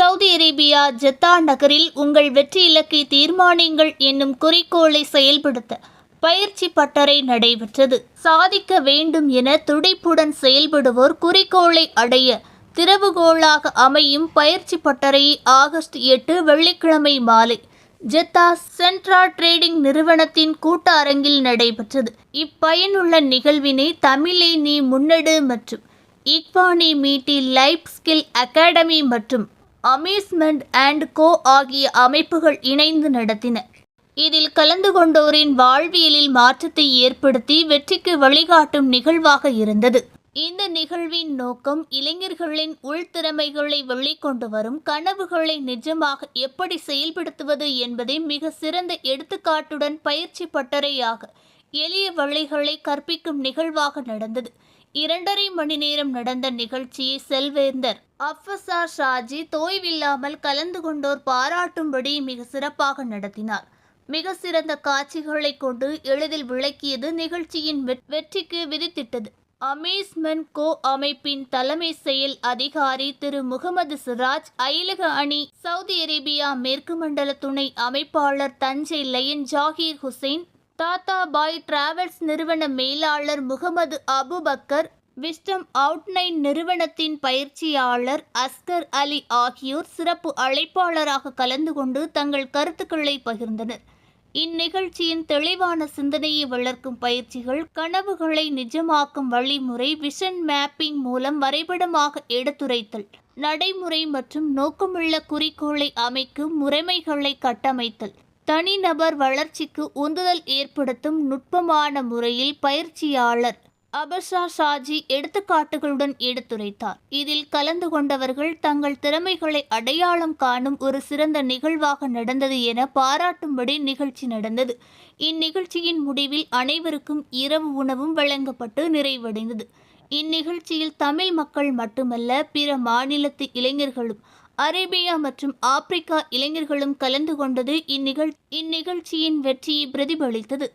Saudi Arabia Jeddah நகரில் உங்கள் வெற்றி இலக்கை தீர்மானியுங்கள் என்னும் குறிக்கோளை செயல்படுத்த பயிற்சி பட்டறை நடைபெற்றது. சாதிக்க வேண்டும் என துடிப்புடன் செயல்படுவோர் குறிக்கோளை அடைய திறவுகோளாக அமையும் பயிற்சி பட்டறை ஆகஸ்ட் எட்டு வெள்ளிக்கிழமை மாலை ஜெத்தா சென்ட்ரா ட்ரேடிங் நிறுவனத்தின் கூட்ட அரங்கில் நடைபெற்றது. இப்பயனுள்ள நிகழ்வினை தமிழை நீ முன்னெடு மற்றும் இக்வானி மீட்டி லைஃப் ஸ்கில் அகாடமி மற்றும் அம்யூஸ்மெண்ட் அண்ட் கோ ஆகிய அமைப்புகள் இணைந்து நடத்தின. இதில் கலந்து கொண்டோரின் வாழ்வியலில் மாற்றத்தை ஏற்படுத்தி வெற்றிக்கு வழிகாட்டும் நிகழ்வாக இருந்தது. இந்த நிகழ்வின் நோக்கம் இளைஞர்களின் உள்திறமைகளை வெளிக்கொண்டு வரும் கனவுகளை நிஜமாக எப்படி செயல்படுத்துவது என்பதை மிக சிறந்த எடுத்துக்காட்டுடன் பயிற்சி பட்டறையாக எளிய வழிகளை கற்பிக்கும் நிகழ்வாக நடந்தது. இரண்டரை மணி நேரம் நடந்த நிகழ்ச்சியை செல்வேந்தர் அஃபசார் ஷாஜி தோய்வில்லாமல் கலந்து கொண்டோர் பாராட்டும்படி மிக சிறப்பாக நடத்தினார். மிக சிறந்த காட்சிகளை கொண்டு எளிதில் விளக்கியது நிகழ்ச்சியின் வெற்றிக்கு விதித்திட்டது. அமேஸ்மென்ட் கோ அமைப்பின் தலைமை செயல் அதிகாரி திரு முகமது சிராஜ் அயலக அணி சவுதி அரேபியா மேற்கு மண்டல துணை அமைப்பாளர் தஞ்சை லயன் ஜாகீர் ஹுசைன் தாத்தா பாய் டிராவல்ஸ் நிறுவன மேலாளர் முகமது அபுபக்கர் விஸ்டம் அவுட்லைன் நிறுவனத்தின் பயிற்சியாளர் அஸ்கர் அலி ஆகியோர் சிறப்பு அழைப்பாளராக கலந்து கொண்டு தங்கள் கருத்துக்களை பகிர்ந்தனர். இந்நிகழ்ச்சியின் தெளிவான சிந்தனையை வளர்க்கும் பயிற்சிகள் கனவுகளை நிஜமாக்கும் வழிமுறை விஷன் மேப்பிங் மூலம் வரைபடமாக எடுத்துரைத்தல் நடைமுறை மற்றும் நோக்கமுள்ள குறிக்கோளை அமைக்கும் முறைமைகளை கட்டமைத்தல் தனிநபர் வளர்ச்சிக்கு உந்துதல் ஏற்படுத்தும் நுட்பமான முறையில் பயிற்சியாளர் அபர்ஷா ஷாஜி எடுத்துக்காட்டுகளுடன் எடுத்துரைத்தார். இதில் கலந்து கொண்டவர்கள் தங்கள் திறமைகளை அடையாளம் காணும் ஒரு சிறந்த நிகழ்வாக நடந்தது என பாராட்டும்படி நிகழ்ச்சி நடந்தது. இந்நிகழ்ச்சியின் முடிவில் அனைவருக்கும் இரவு உணவும் வழங்கப்பட்டு நிறைவடைந்தது. இந்நிகழ்ச்சியில் தமிழ் மக்கள் மட்டுமல்ல பிற மாநிலத்து இளைஞர்களும் அரேபியா மற்றும் ஆப்பிரிக்கா இளைஞர்களும் கலந்து கொண்டது இந்நிகழ் இந்நிகழ்ச்சியின் வெற்றியை பிரதிபலித்தது.